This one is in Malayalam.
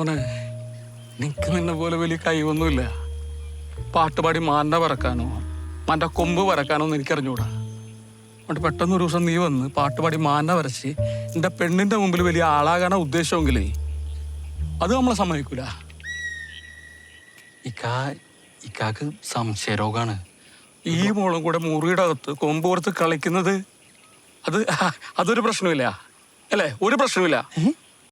മോനെ നിനക്ക് നിന്നെ പോലെ വലിയ കഴിവൊന്നുമില്ല. പാട്ടുപാടി മാന്റെ പറക്കാനോ മാന്റെ കൊമ്പ് പറക്കാനോ ഒന്നും എനിക്കറിഞ്ഞൂടാ. അതുകൊണ്ട് പെട്ടെന്ന് ഒരു ദിവസം നീ വന്ന് പാട്ടുപാടി മാന വരച്ച് എന്റെ പെണ്ണിന്റെ മുമ്പിൽ വലിയ ആളാകാന ഉദ്ദേശമെങ്കിലേ അത് നമ്മളെ സമ്മതിക്കൂല. ഇക്കാ ഇക്കാക്ക് സംശയരോഗാണ് ഈ മോളും കൂടെ മുറിയുടെ അകത്ത് കൊമ്പ് പുറത്ത് കളിക്കുന്നത് അത് അതൊരു പ്രശ്നമില്ല. അല്ലേ? ഒരു പ്രശ്നമില്ല.